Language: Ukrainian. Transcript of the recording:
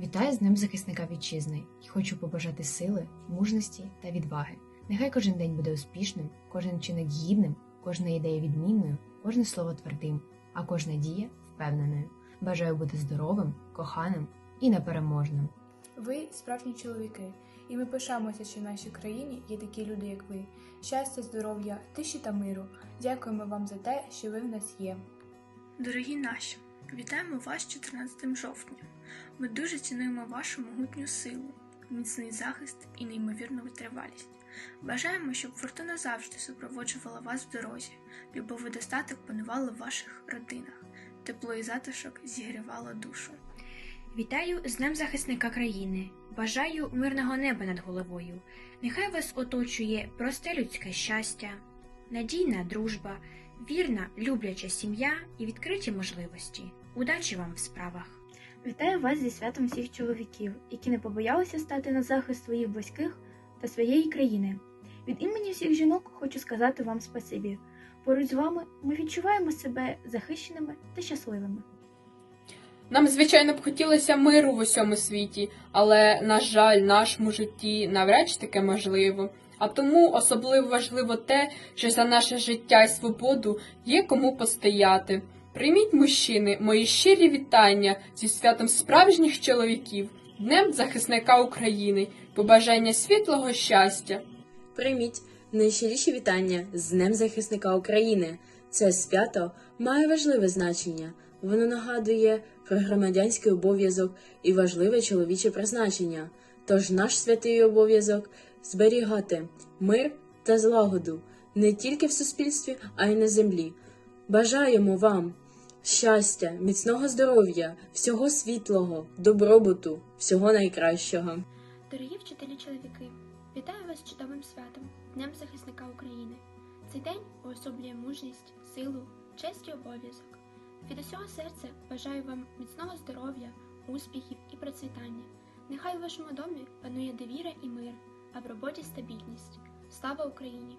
Вітаю з Днем захисника вітчизни і хочу побажати сили, мужності та відваги. Нехай кожен день буде успішним, кожен вчинок гідним, кожна ідея відмінною, кожне слово твердим, а кожна дія впевненою. Бажаю бути здоровим, коханим і непереможним. Ви справжні чоловіки, і ми пишаємося, що в нашій країні є такі люди, як ви. Щастя, здоров'я, тиші та миру. Дякуємо вам за те, що ви в нас є. Дорогі наші, вітаємо вас 14 жовтня. Ми дуже цінуємо вашу могутню силу, міцний захист і неймовірну витривалість. Бажаємо, щоб фортуна завжди супроводжувала вас в дорозі, любов і достаток панували в ваших родинах, тепло і затишок зігрівало душу. Вітаю з Днем захисника країни. Бажаю мирного неба над головою. Нехай вас оточує просте людське щастя, надійна дружба, вірна, любляча сім'я і відкриті можливості. Удачі вам в справах! Вітаю вас зі святом всіх чоловіків, які не побоялися стати на захист своїх близьких та своєї країни. Від імені всіх жінок хочу сказати вам спасибі. Поруч з вами ми відчуваємо себе захищеними та щасливими. Нам, звичайно, б хотілося миру в усьому світі, але, на жаль, в нашому житті навряд чи таке можливо. А тому особливо важливо те, що за наше життя і свободу є кому постояти. Прийміть, мужчини, мої щирі вітання зі святом справжніх чоловіків, Днем захисника України, побажання світлого щастя. Прийміть найщиріші вітання з Днем захисника України. Це свято має важливе значення. Воно нагадує про громадянський обов'язок і важливе чоловіче призначення. Тож наш святий обов'язок зберігати мир та злагоду не тільки в суспільстві, а й на землі. Бажаємо вам щастя, міцного здоров'я, всього світлого, добробуту, всього найкращого. Дорогі вчителі чоловіки, вітаю вас з чудовим святом, Днем захисника України. Цей день уособлює мужність, силу, честь і обов'язок. Від усього серця бажаю вам міцного здоров'я, успіхів і процвітання. Нехай у вашому домі панує довіра і мир, а в роботі стабільність. Слава Україні!